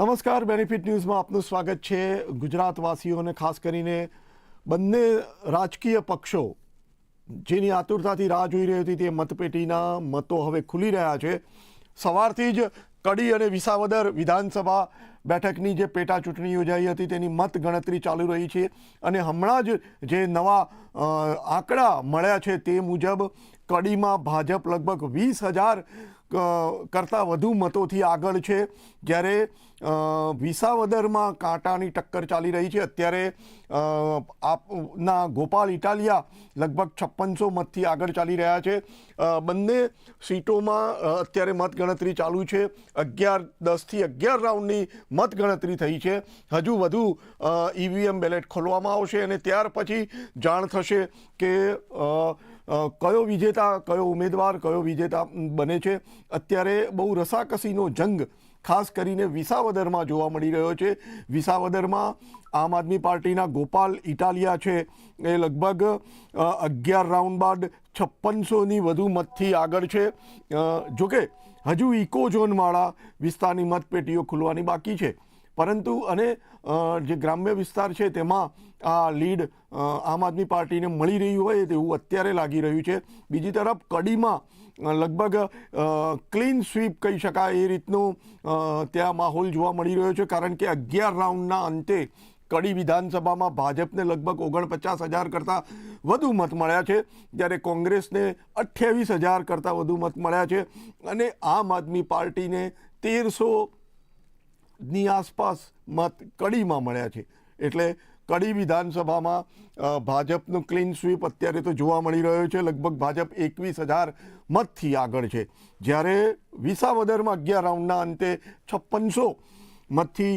નમસ્કાર બેનિફિટ ન્યૂઝમાં આપનું સ્વાગત છે. ગુજરાતવાસીઓને, ખાસ કરીને બંને રાજકીય પક્ષો જેની આતુરતાથી રાહ જોઈ રહી હતી તે મતપેટીના મતો હવે ખુલી રહ્યા છે. સવારથી જ કડી અને વિસાવદર વિધાનસભા બેઠકની જે પેટા ચૂંટણી યોજાઈ હતી તેની મત ગણતરી ચાલુ રહી છે અને હમણાં જ જે નવા આંકડા મળ્યા છે તે મુજબ કડીમાં ભાજપ લગભગ વીસ હજાર કરતાં વધુ મતોથી આગળ છે. જ્યારે વિસાવદરમાં કાંટાની ટક્કર ચાલી રહી છે. અત્યારે આપના ગોપાલ ઇટાલિયા લગભગ છપ્પનસો મતથી આગળ ચાલી રહ્યા છે. બંને સીટોમાં અત્યારે મતગણતરી ચાલુ છે. અગિયાર, દસથી અગિયાર રાઉન્ડની મતગણતરી થઈ છે. હજુ વધુ ઈવીએમ બેલેટ ખોલવામાં આવશે અને ત્યાર પછી જાણ થશે કે કયો વિજેતા, કયો ઉમેદવાર, કયો વિજેતા બને છે? અત્યારે બહુ રસાકસીનો જંગ ખાસ કરીને વિસાવદરમાં જોવા મળી રહ્યો છે. વિસાવદરમાં આમ આદમી પાર્ટીના ગોપાલ ઇટાલિયા છે. એ લગભગ અગિયાર રાઉન્ડ બાદ છપ્પનસોની વધુ મતથી આગળ છે. જોકે હજુ ઇકો ઝોનવાળા વિસ્તારની મતપેટીઓ ખુલવાની બાકી છે. પરંતુ અને જે ગ્રામ્ય વિસ્તાર છે તેમાં આ લીડ આમ આદમી પાર્ટીને મળી રહ્યું હોય તેવું અત્યારે લાગી રહ્યું છે. બીજી તરફ કડીમાં લગભગ ક્લીન સ્વીપ કહી શકાય એ રીતનો ત્યાં માહોલ જોવા મળી રહ્યો છે. કારણ કે અગિયાર રાઉન્ડના અંતે કડી વિધાનસભામાં ભાજપને લગભગ ઓગણપચાસ હજાર કરતાં વધુ મત મળ્યા છે, જ્યારે કોંગ્રેસને અઠ્યાવીસ હજાર કરતાં વધુ મત મળ્યા છે. અને આમ આદમી પાર્ટીને તેરસો ની આસપાસ મત કડીમાં મળ્યા છે. એટલે કડી વિધાનસભામાં ભાજપનું ક્લીન સ્વીપ અત્યારે તો જોવા મળી રહ્યો છે. લગભગ ભાજપ એકવીસ હજાર મતથી આગળ છે. જ્યારે વિસાવદરમાં અગિયાર રાઉન્ડના અંતે છપ્પનસો મતથી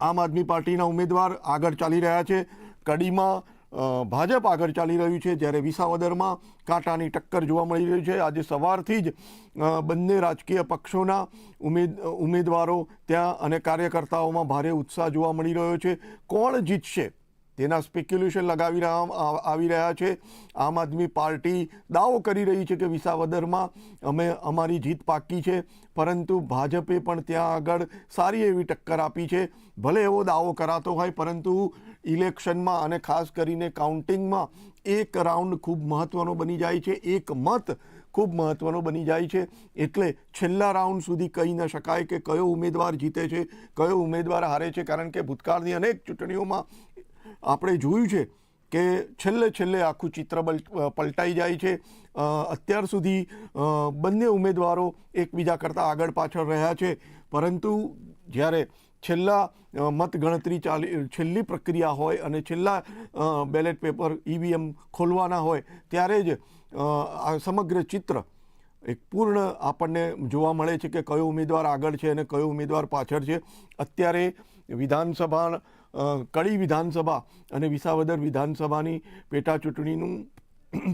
આમ આદમી પાર્ટીના ઉમેદવાર આગળ ચાલી રહ્યા છે. કડીમાં ભાજપ આગળ ચાલી રહ્યું છે જ્યારે વિસાવદરમાં કાંટાની ટક્કર જોવા મળી રહી છે. આજે સવારથી જ બંને રાજકીય પક્ષોના ઉમેદ, ઉમેદવારો ત્યાં અને કાર્યકર્તાઓમાં ભારે ઉત્સાહ જોવા મળી રહ્યો છે. કોણ જીતશે તેના સ્પેક્યુલેશન લગાવી રહ્યા આવી રહ્યા છે. આમ આદમી પાર્ટી દાવો કરી રહી છે કે વિસાવદરમાં અમે, અમારી જીત પાકી છે, પરંતુ ભાજપે પણ ત્યાં આગળ સારી એવી ટક્કર આપી છે. ભલે એવો દાવો કરાતો હોય, પરંતુ ઇલેક્શનમાં અને ખાસ કરીને કાઉન્ટિંગમાં એક રાઉન્ડ ખૂબ મહત્ત્વનો બની જાય છે, એક મત ખૂબ મહત્ત્વનો બની જાય છે. એટલે છેલ્લા રાઉન્ડ સુધી કહી ન શકાય કે કયો ઉમેદવાર જીતે છે, કયો ઉમેદવાર હારે છે, કારણ કે ભૂતકાળની અનેક ચૂંટણીઓમાં આપણે જોયું છે કે છેલ્લે છેલ્લે આખું ચિત્ર પલટાઈ જાય છે. અત્યાર સુધી બંને ઉમેદવારો એકબીજા કરતાં આગળ પાછળ રહ્યા છે. પરંતુ જ્યારે છેલ્લા મતગણતરી ચાલી છેલ્લી પ્રક્રિયા હોય અને છેલ્લા બેલેટ પેપર ઈવીએમ ખોલવાના હોય, ત્યારે જ આ સમગ્ર ચિત્ર એક પૂર્ણ આપણને જોવા મળે છે કે કયો ઉમેદવાર આગળ છે અને કયો ઉમેદવાર પાછળ છે. અત્યારે વિધાનસભા કડી વિધાનસભા અને વિસાવદર વિધાનસભાની પેટા ચૂંટણીનું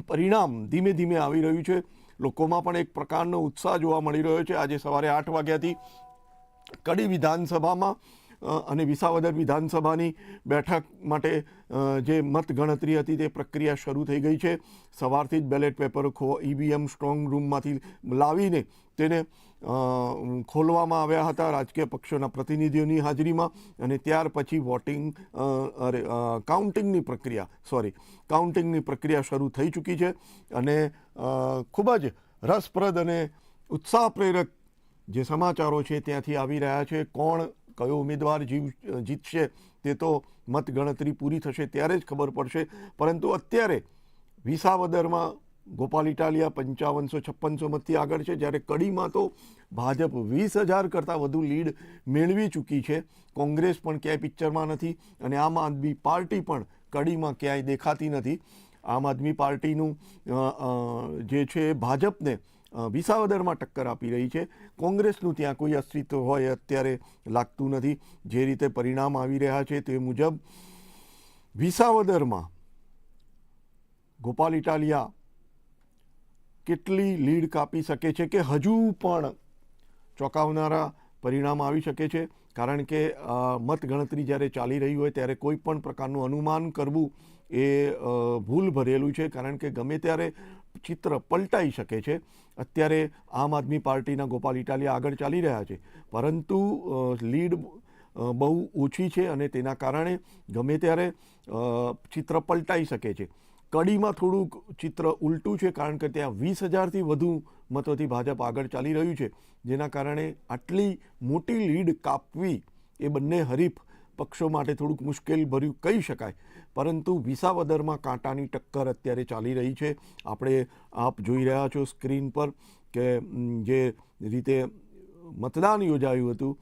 પરિણામ ધીમે ધીમે આવી રહ્યું છે. લોકોમાં પણ એક પ્રકારનો ઉત્સાહ જોવા મળી રહ્યો છે. આજે સવારે આઠ વાગ્યાથી કડી વિધાનસભામાં અને વિસાવદર વિધાનસભાની બેઠક માટે જે મત ગણતરી હતી તે પ્રક્રિયા શરૂ થઈ ગઈ છે. સવારથી જ બેલેટ પેપર ખો ઈવીએમ સ્ટ્રોંગ રૂમમાંથી લાવીને તેને ખોલવામાં આવ્યા હતા રાજકીય પક્ષોના પ્રતિનિધિઓની હાજરીમાં અને ત્યાર પછી વોટિંગ અરે કાઉન્ટિંગની પ્રક્રિયા, સોરી, કાઉન્ટિંગની પ્રક્રિયા શરૂ થઈ ચૂકી છે અને ખૂબ જ રસપ્રદ અને ઉત્સાહ પ્રેરક જે સમાચારો છે ત્યાંથી આવી રહ્યા છે, કોણ કયો ઉમેદવાર જીવ, જીતશે તે તો મતગણતરી પૂરી થશે ત્યારે જ ખબર પડશે. પરંતુ અત્યારે વિસાવદરમાં ગોપાલ ઇટાલિયા પંચાવનસો છપ્પનસો મતથી આગળ છે, જ્યારે કડીમાં તો ભાજપ વીસ હજાર કરતાં વધુ લીડ મેળવી ચૂકી છે. કોંગ્રેસ પણ ક્યાંય પિક્ચરમાં નથી અને આમ આદમી પાર્ટી પણ કડીમાં ક્યાંય દેખાતી નથી. આમ આદમી પાર્ટીનું જે છે ભાજપને વિસાવદરમાં ટક્કર આપી રહી છે. કોંગ્રેસનું ત્યાં કોઈ અસ્તિત્વ હોય અત્યારે લાગતું નથી. જે રીતે પરિણામ આવી રહ્યા છે તે મુજબ વિસાવદરમાં ગોપાલ ઇટાલિયા કેટલી લીડ કાપી શકે છે કે હજુ પણ ચોંકાવનારા પરિણામ આવી શકે છે? કારણ કે મતગણતરી જ્યારે ચાલી રહી હોય ત્યારે કોઈ પણ પ્રકારનું અનુમાન કરવું એ ભૂલ ભરેલું છે. કારણ કે ગમે ત્યારે ચિત્ર પલટાઈ શકે છે. અત્યારે આમ આદમી પાર્ટીના ગોપાલ ઇટાલિયા આગળ ચાલી રહ્યા છે. પરંતુ લીડ બહુ ઓછી છે અને તેના કારણે ગમે ત્યારે ચિત્ર પલટાઈ શકે છે. કડીમાં થોડુંક ચિત્ર ઉલટું છે કારણ કે ત્યાં વીસ હજારથી વધુ મતોથી ભાજપ આગળ ચાલી રહ્યું છે. જેના કારણે આટલી મોટી લીડ કાપવી એ બંને હરીફ પક્ષો માટે થોડુંક મુશ્કેલ ભર્યું કહી શકાય. પરંતુ વિસાવદરમાં કાંટાની ટક્કર અત્યારે ચાલી રહી છે. આપણે આપ જોઈ રહ્યા છો સ્ક્રીન પર કે જે રીતે મતદાન યોજાયું હતું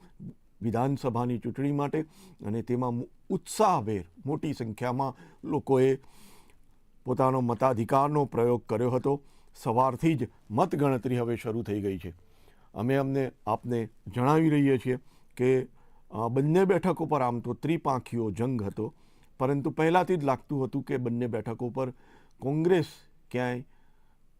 વિધાનસભાની ચૂંટણી માટે અને તેમાં ઉત્સાહભેર મોટી સંખ્યામાં લોકોએ પોતાનો મતાધિકારનો પ્રયોગ કર્યો હતો. સવારથી જ મતગણતરી હવે શરૂ થઈ ગઈ છે. અમે અમને, આપને જણાવી રહીએ છીએ કે બંને બેઠકો પર આમ તો ત્રિપાંખીઓ જંગ હતો. પરંતુ પહેલાંથી જ લાગતું હતું કે બંને બેઠકો પર કોંગ્રેસ ક્યાંય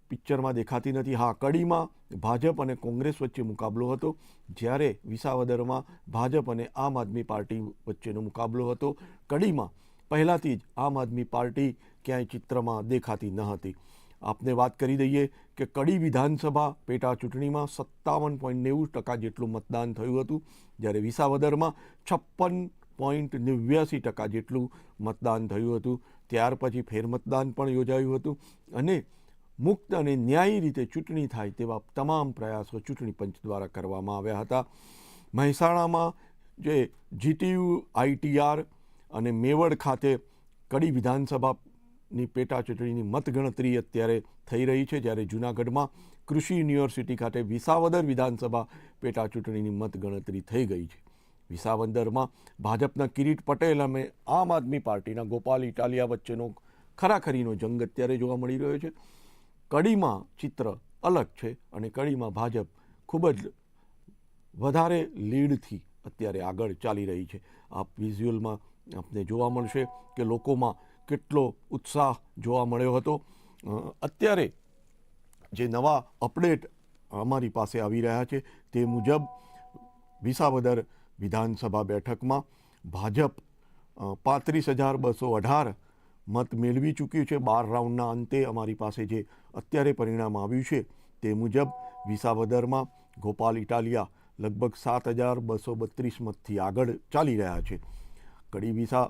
પિક્ચરમાં દેખાતી નથી. હા, કડીમાં ભાજપ અને કોંગ્રેસ વચ્ચે મુકાબલો હતો. જ્યારે વિસાવદરમાં ભાજપ અને આમ આદમી પાર્ટી વચ્ચેનો મુકાબલો હતો. કડીમાં પહેલાંથી જ આમ આદમી પાર્ટી ક્યાંય ચિત્રમાં દેખાતી ન હતી. આપને વાત કરી દઈએ કે કડી વિધાનસભા પેટા ચૂંટણીમાં સત્તાવન પોઈન્ટ નેવું ટકા જેટલું મતદાન થયું હતું, જ્યારે વિસાવદરમાં છપ્પન પોઈન્ટ નેવ્યાસી ટકા જેટલું મતદાન થયું હતું. ત્યાર પછી ફેરમતદાન પણ યોજાયું હતું અને મુક્ત અને ન્યાયી રીતે ચૂંટણી થાય તેવા તમામ પ્રયાસો ચૂંટણી પંચ દ્વારા કરવામાં આવ્યા હતા. મહેસાણામાં જે જીટીયુ આઈટીઆર અને મેવડ ખાતે કડી વિધાનસભાની પેટા ચૂંટણીની મતગણતરી અત્યારે થઈ રહી છે, જ્યારે જૂનાગઢમાં કૃષિ યુનિવર્સિટી ખાતે વિસાવદર વિધાનસભા પેટા ચૂંટણીની મતગણતરી થઈ ગઈ છે. વિસાવદરમાં ભાજપના કિરીટ પટેલ અને આમ આદમી પાર્ટીના ગોપાલ ઇટાલિયા વચ્ચેનો ખરાખરીનો જંગ અત્યારે જોવા મળી રહ્યો છે. કડીમાં ચિત્ર અલગ છે અને કડીમાં ભાજપ ખૂબ જ વધારે લીડથી અત્યારે આગળ ચાલી રહી છે. આ વિઝ્યુઅલમાં આપને જોવા મળશે કે લોકોમાં કેટલો ઉત્સાહ જોવા મળ્યો હતો. અત્યારે જે નવા અપડેટ અમારી પાસે આવી રહ્યા છે તે મુજબ વિસાવદર વિધાનસભા બેઠકમાં ભાજપ પાંત્રીસ હજાર બસો અઢાર મત મેળવી ચૂક્યું છે. બાર રાઉન્ડના અંતે અમારી પાસે જે અત્યારે પરિણામ આવ્યું છે તે મુજબ વિસાવદરમાં ગોપાલ ઇટાલિયા લગભગ સાત હજાર બસો બત્રીસ મતથી આગળ ચાલી રહ્યા છે. કડી વિસા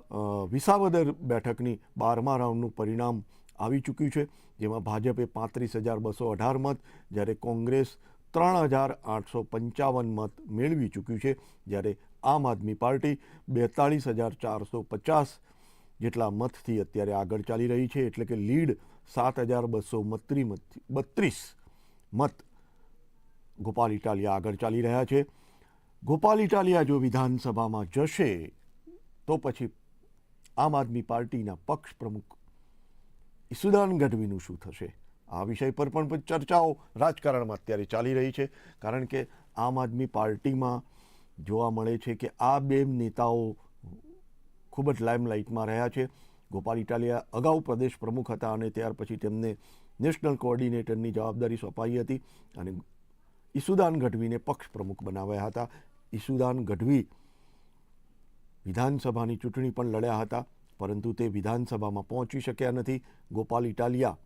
વિસાવદર બેઠકની બારમા રાઉન્ડનું પરિણામ આવી ચૂક્યું છે, જેમાં ભાજપે પાંત્રીસ હજાર બસો અઢાર મત, જ્યારે કોંગ્રેસ ત્રણ હજાર આઠસો પંચાવન મત મેળવી ચૂક્યું છે, જ્યારે આમ આદમી પાર્ટી બેતાળીસ હજાર ચારસો પચાસ જેટલા મતથી અત્યારે આગળ ચાલી રહી છે, એટલે કે લીડ સાત હજાર બસો મત્રી બત્રીસ મત ગોપાલ ઇટાલિયા આગળ ચાલી રહ્યા છે. ગોપાલ ઇટાલિયા જો વિધાનસભામાં જશે તો પછી આમ આદમી પાર્ટીના પક્ષ પ્રમુખ ઈસુદાન ગઢવીનું શું થશે? આ વિષય પર પણ ચર્ચાઓ રાજકારણમાં અત્યારે ચાલી રહી છે. કારણ કે આમ આદમી પાર્ટીમાં જોવા મળે છે કે આ બે નેતાઓ ખૂબ જ લાઇમલાઇટમાં રહ્યા છે. ગોપાલ ઇટાલિયા અગાઉ પ્રદેશ પ્રમુખ હતા અને ત્યાર પછી તેમને નેશનલ કોઓર્ડિનેટરની જવાબદારી સોંપાઈ હતી અને ઈસુદાન ગઢવીને પક્ષ પ્રમુખ બનાવ્યા હતા. ઈસુદાન ગઢવી વિધાનસભાની ચૂંટણી પણ લડ્યા હતા, પરંતુ તે વિધાનસભામાં પહોંચી શક્યા નથી. ગોપાલ ઇટાલિયા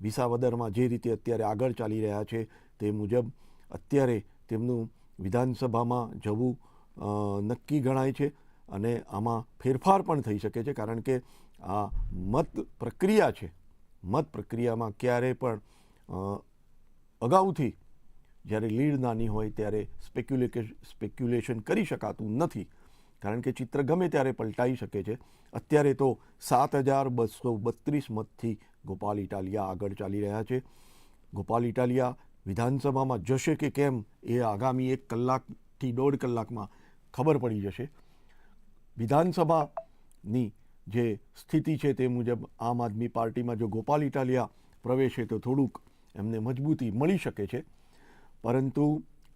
વિસાવદરમાં જે રીતે અત્યારે આગળ ચાલી રહ્યા છે તે મુજબ અત્યારે તેમનું વિધાનસભામાં જવું નક્કી ગણાય છે અને આમાં ફેરફાર પણ થઈ શકે છે, કારણ કે આ મત પ્રક્રિયા છે. મત પ્રક્રિયામાં ક્યારે પણ અગાઉથી જ્યારે લીડ નાની હોય ત્યારે સ્પેક્યુલેશન કરી શકાતું નથી. કારણ કે ચિત્ર ગમે ત્યારે પલટાઈ શકે છે. અત્યારે તો સાત હજાર બસો બત્રીસ મતથી ગોપાલ ઇટાલિયા આગળ ચાલી રહ્યા છે. ગોપાલ ઇટાલિયા વિધાનસભામાં જશે કે કેમ એ આગામી એક કલાકથી દોઢ કલાકમાં ખબર પડી જશે. વિધાનસભાની જે સ્થિતિ છે તે મુજબ આમ આદમી પાર્ટીમાં જો ગોપાલ ઇટાલિયા પ્રવેશે તો થોડુંક એમને મજબૂતી મળી શકે છે. પરંતુ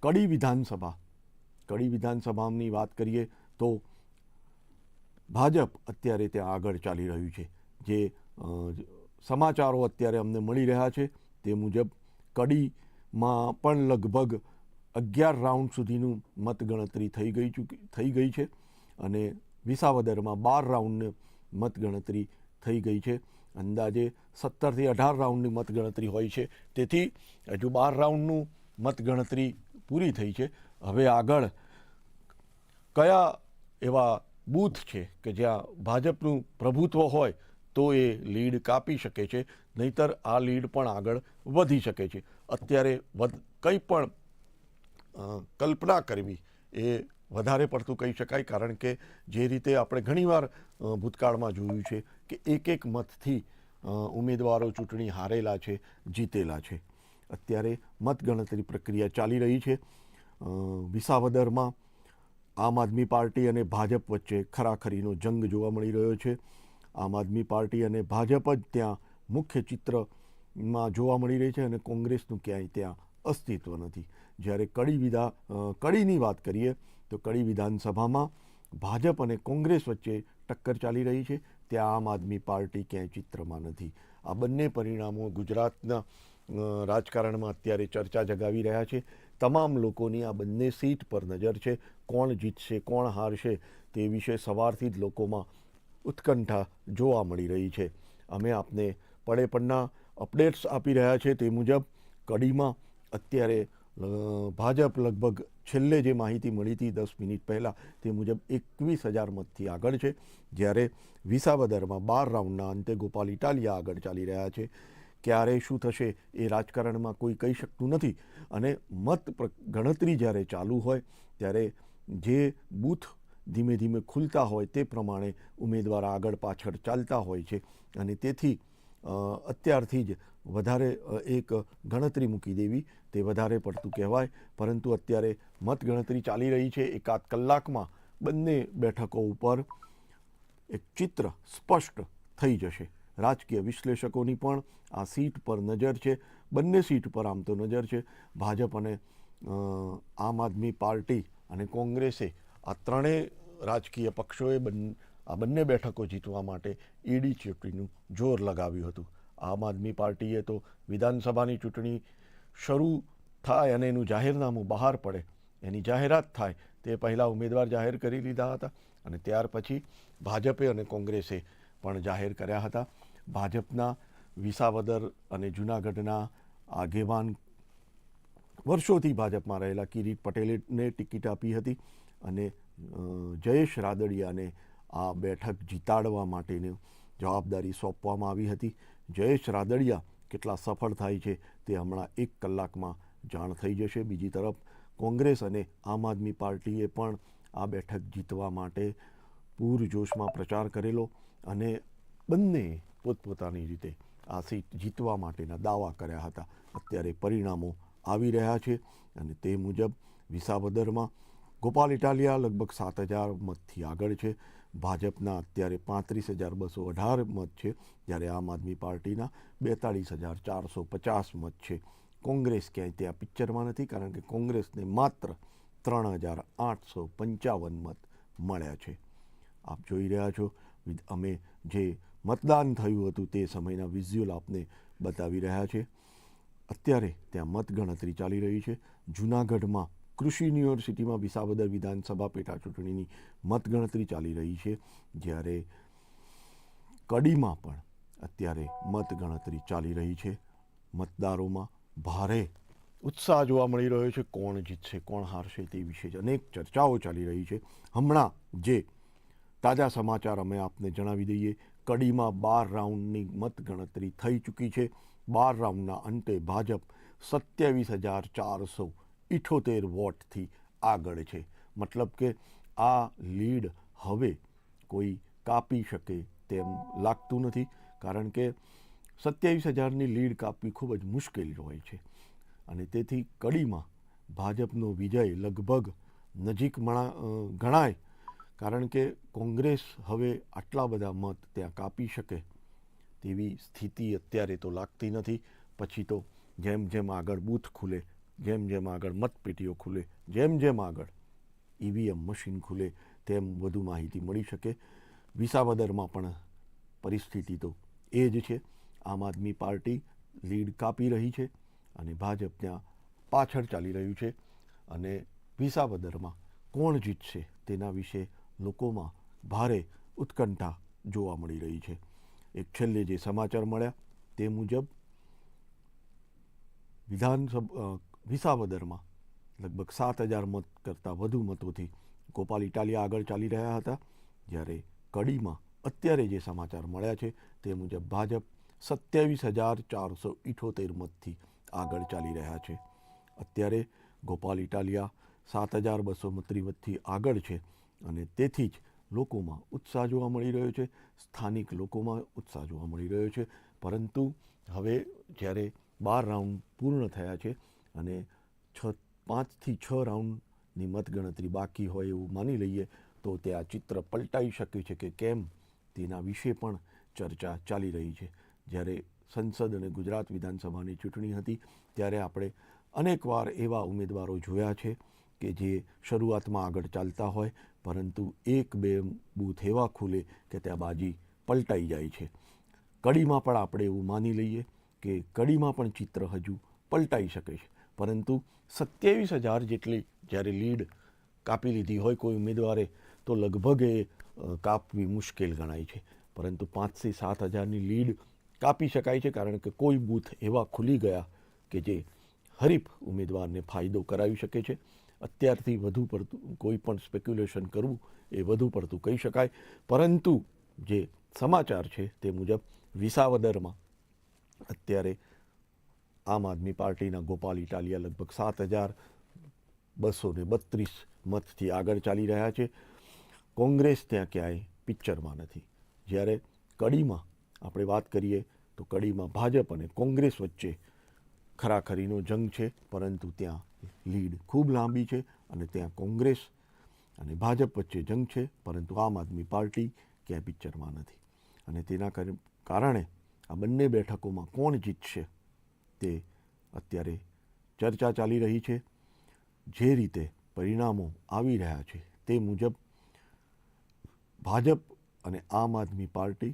કડી વિધાનસભા, કડી વિધાનસભાની વાત કરીએ તો ભાજપ અત્યારે ત્યાં આગળ ચાલી રહ્યું છે. જે સમાચારો અત્યારે અમને મળી રહ્યા છે તે મુજબ કડીમાં પણ લગભગ અગિયાર રાઉન્ડ સુધીનું મતગણતરી થઈ ગઈ ચૂકી, થઈ ગઈ છે અને વિસાવદરમાં બાર રાઉન્ડને મતગણતરી થઈ ગઈ છે. અંદાજે સત્તરથી અઢાર રાઉન્ડની મતગણતરી હોય છે. તેથી હજુ બાર રાઉન્ડનું મતગણતરી પૂરી થઈ છે. હવે આગળ કયા એવા બૂથ છે કે જ્યાં ભાજપનું પ્રભુત્વ હોય તો એ લીડ કાપી શકે છે, નહીતર આ લીડ પણ આગળ વધી શકે છે. અત્યારે કંઈ પણ કલ્પના કરવી એ વધારે પડતું કહી શકાય, કારણ કે જે રીતે આપણે ઘણીવાર ભૂતકાળમાં જોયું છે કે એક એક મતથી ઉમેદવારો ચૂંટણી હારેલા છે, જીતેલા છે. અત્યારે મતગણતરી પ્રક્રિયા ચાલી રહી છે. વિસાવદરમાં આમ આદમી પાર્ટી અને ભાજપ વચ્ચે ખરાખરીનો જંગ જોવા મળી રહ્યો છે. આમ આદમી પાર્ટી અને ભાજપ જ ત્યાં મુખ્ય ચિત્રમાં જોવા મળી રહી છે અને કોંગ્રેસનું ક્યાંય ત્યાં અસ્તિત્વ નથી. જ્યારે કડી વિધા કડીની વાત કરીએ તો કડી વિધાનસભામાં ભાજપ અને કોંગ્રેસ વચ્ચે ટક્કર ચાલી રહી છે. ત્યાં આમ આદમી પાર્ટી ક્યાંય ચિત્રમાં નથી. આ બંને પરિણામો ગુજરાતના રાજકારણમાં અત્યારે ચર્ચા જગાવી રહ્યા છે. તમામ લોકોની આ બંને સીટ પર નજર છે. કોણ જીતશે, કોણ હારશે તે વિશે સવારથી જ લોકોમાં ઉત્કંઠા જોવા મળી રહી છે. અમે આપને પડે પડના અપડેટ્સ આપી રહ્યા છે તે મુજબ કડીમાં અત્યારે ભાજપ લગભગ છેલ્લે જે માહિતી મળી હતી દસ મિનિટ પહેલાં તે મુજબ એકવીસ હજાર મતથી આગળ છે. જ્યારે વિસાવદરમાં બાર રાઉન્ડના અંતે ગોપાલ ઇટાલિયા આગળ ચાલી રહ્યા છે. ક્યારે શું થશે એ રાજકારણમાં કોઈ કહી શકતું નથી. અને મત ગણતરી જ્યારે ચાલુ હોય, ત્યારે જે બૂથ ધીમે ધીમે ખુલતા હોય તે પ્રમાણે ઉમેદવાર આગળ પાછળ ચાલતા હોય છે. અને તેથી અત્યારથી જ વધારે એક ગણતરી મૂકી દેવી, તે વધારે પડતું કહેવાય. પરંતુ અત્યારે મતગણતરી ચાલી રહી છે. એકાદ કલાકમાં બંને બેઠકો ઉપર એક ચિત્ર સ્પષ્ટ થઈ જશે. રાજકીય વિશ્લેષકોની પણ આ સીટ પર નજર છે. બંને સીટ પર આમ તો નજર છે. ભાજપ અને આમ આદમી પાર્ટી અને કોંગ્રેસે આ ત્રણેય રાજકીય પક્ષોએ બન, આ બંને બેઠકો જીતવા માટે ઈડી ચૂંટણીનું જોર લગાવ્યું હતું. આમ આદમી પાર્ટીએ તો વિધાનસભાની ચૂંટણી શરૂ થાય અને એનું જાહેરનામું બહાર પડે. એની જાહેરાત થાય તે પહેલાં ઉમેદવાર જાહેર કરી લીધા હતા અને ત્યાર પછી ભાજપે અને કોંગ્રેસે પણ જાહેર કર્યા હતા. ભાજપના વિસાવદર અને જૂનાગઢના આગેવાન વર્ષોથી ભાજપમાં રહેલા કિરીટ પટેલને ટિકિટ આપી હતી અને જયેશ રાદડિયાને આ બેઠક જીતાડવા માટેની જવાબદારી સોંપવામાં આવી હતી. જયેશ રાદડિયા કેટલા સફળ થાય છે તે હમણાં એક કલાકમાં જાણ થઈ જશે. બીજી તરફ, કોંગ્રેસ અને આમ આદમી પાર્ટીએ પણ આ બેઠક જીતવા માટે પૂરજોશમાં પ્રચાર કરેલો અને બંને પોતપોતાની રીતે આ સીટ જીતવા માટેના દાવા કર્યા હતા. અત્યારે પરિણામો આવી રહ્યા છે અને તે મુજબ વિસાવદરમાં ગોપાલ ઇટાલિયા લગભગ સાત હજાર મતથી આગળ છે. ભાજપના અત્યારે પાંત્રીસ હજાર બસો અઢાર મત છે, જ્યારે આમ આદમી પાર્ટીના બેતાળીસ હજાર ચારસો પચાસ મત છે. કોંગ્રેસ ક્યાંય ત્યાં પિક્ચરમાં નથી, કારણ કે કોંગ્રેસને માત્ર ત્રણ હજાર આઠસો પંચાવન મત મળ્યા છે. આપ જોઈ રહ્યા છો અમે જે મતદાન થયું હતું તે સમયના વિઝ્યુઅલ આપને બતાવી રહ્યા છે. અત્યારે ત્યાં મતગણતરી ચાલી રહી છે. જૂનાગઢમાં કૃષિ યુનિવર્સિટીમાં વિસાવદર વિધાનસભા પેટા ચૂંટણીની મતગણતરી ચાલી રહી છે. જ્યારે કડીમાં પણ અત્યારે મતગણતરી ચાલી રહી છે. મતદારોમાં ભારે ઉત્સાહ જોવા મળી રહ્યો છે. કોણ જીતશે, કોણ હારશે તે વિશે અનેક ચર્ચાઓ ચાલી રહી છે. હમણાં જે તાજા સમાચાર અમે આપને જણાવી દઈએ કડીમાં બાર રાઉન્ડની મતગણતરી થઈ ચૂકી છે. બાર રાઉન્ડના અંતે ભાજપ સત્યાવીસ હજાર ચારસો ઇઠોતેર વોટથી આગળ છે. મતલબ કે આ લીડ હવે કોઈ કાપી શકે તેમ લાગતું નથી, કારણ કે સત્યાવીસ હજારની લીડ કાપવી ખૂબ જ મુશ્કેલ હોય છે. અને તેથી કડીમાં ભાજપનો વિજય લગભગ નજીક ગણાય કારણ કે કોંગ્રેસ હવે આટલા બધા મત ત્યાં કાપી શકે તેવી સ્થિતિ અત્યારે તો લાગતી નથી. પછી તો જેમ જેમ આગળ બૂથ ખુલે, જેમ જેમ આગળ મતપેટીઓ ખુલે, જેમ જેમ આગળ ઈવીએમ મશીન ખુલે તેમ વધુ માહિતી મળી શકે. વિસાવદરમાં પણ પરિસ્થિતિ તો એ જ છે. આમ આદમી પાર્ટી લીડ કાપી રહી છે અને ભાજપ ત્યાં પાછળ ચાલી રહ્યું છે. અને વિસાવદરમાં કોણ જીતશે તેના વિશે લોકોમાં ભારે ઉત્કંઠા જોવા મળી રહી છે. એક છેલ્લે જે સમાચાર મળ્યા તે મુજબ વિધાનસભા વિસાવદરમાં લગભગ સાત હજાર મત કરતાં વધુ મતોથી ગોપાલ ઇટાલિયા આગળ ચાલી રહ્યા હતા. જ્યારે કડીમાં અત્યારે જે સમાચાર મળ્યા છે તે મુજબ ભાજપ સત્યાવીસ હજાર ચારસો ઇઠોતેર મતથી આગળ ચાલી રહ્યા છે. અત્યારે ગોપાલ ઇટાલિયા સાત હજાર બસો મતથી આગળ છે. અને તેથી જ લોકોમાં ઉત્સાહ જોવા મળી રહ્યો છે. સ્થાનિક લોકોમાં ઉત્સાહ જોવા મળી રહ્યો છે. પરંતુ હવે જ્યારે બાર રાઉન્ડ પૂર્ણ થયા છે અને છ, પાંચથી છ રાઉન્ડની મતગણતરી બાકી હોય એવું માની લઈએ, તો તે આ ચિત્ર પલટાઈ શકે છે કે કેમ તેના વિશે પણ ચર્ચા ચાલી રહી છે. જ્યારે સંસદ અને ગુજરાત વિધાનસભાની ચૂંટણી હતી, ત્યારે આપણે અનેકવાર એવા ઉમેદવારો જોયા છે કે જે શરૂઆતમાં આગળ ચાલતા હોય પરંતુ એક બે બૂથ એવા ખુલે કે ત્યાં બાજી પલટાઈ જાય છે. કડીમાં પણ આપણે એવું માની લઈએ કે કડીમાં પણ ચિત્ર હજુ પલટાઈ શકે છે. પરંતુ સત્યાવીસ હજાર જેટલી જ્યારે લીડ કાપી લીધી હોય કોઈ ઉમેદવારે, તો લગભગ એ કાપવી મુશ્કેલ ગણાય છે. પરંતુ પાંચથી સાત હજારની લીડ કાપી શકાય છે કારણ કે કોઈ બૂથ એવા ખુલી ગયા કે જે હરીફ ઉમેદવારને ફાયદો કરાવી શકે છે. અત્યારથી વધુ પડતું, કોઈ પણ સ્પેક્યુલેશન કરવું એ વધુ પડતું કહી શકાય. પરંતુ જે સમાચાર છે તે મુજબ વિસાવદરમાં અત્યારે આમ આદમી પાર્ટીના ગોપાલ ઇટાલિયા લગભગ સાત હજાર બસો ને બત્રીસ મતથી આગળ ચાલી રહ્યા છે. કોંગ્રેસ ત્યાં ક્યાંય પિક્ચરમાં નથી. જ્યારે કડીમાં આપણે વાત કરીએ તો કડીમાં ભાજપ અને કોંગ્રેસ વચ્ચે ખરાખરીનો જંગ છે, પરંતુ ત્યાં લીડ ખૂબ લાંબી છે અને ત્યાં કોંગ્રેસ અને ભાજપ વચ્ચે જંગ છે, પરંતુ આમ આદમી પાર્ટી ક્યાંય પિક્ચરમાં નથી. અને તેના કારણે આ બંને બેઠકોમાં કોણ જીતશે તે અત્યારે ચર્ચા ચાલી રહી છે. જે રીતે પરિણામો આવી રહ્યા છે તે મુજબ ભાજપ અને આમ આદમી પાર્ટી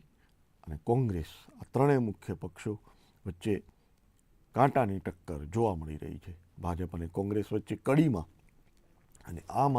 અને કોંગ્રેસ આ ત્રણેય મુખ્ય પક્ષો વચ્ચે કાંટાની ટક્કર જોવા મળી રહી છે. ભાજપ અને કોંગ્રેસ વચ્ચે કડીમાં. અને આમ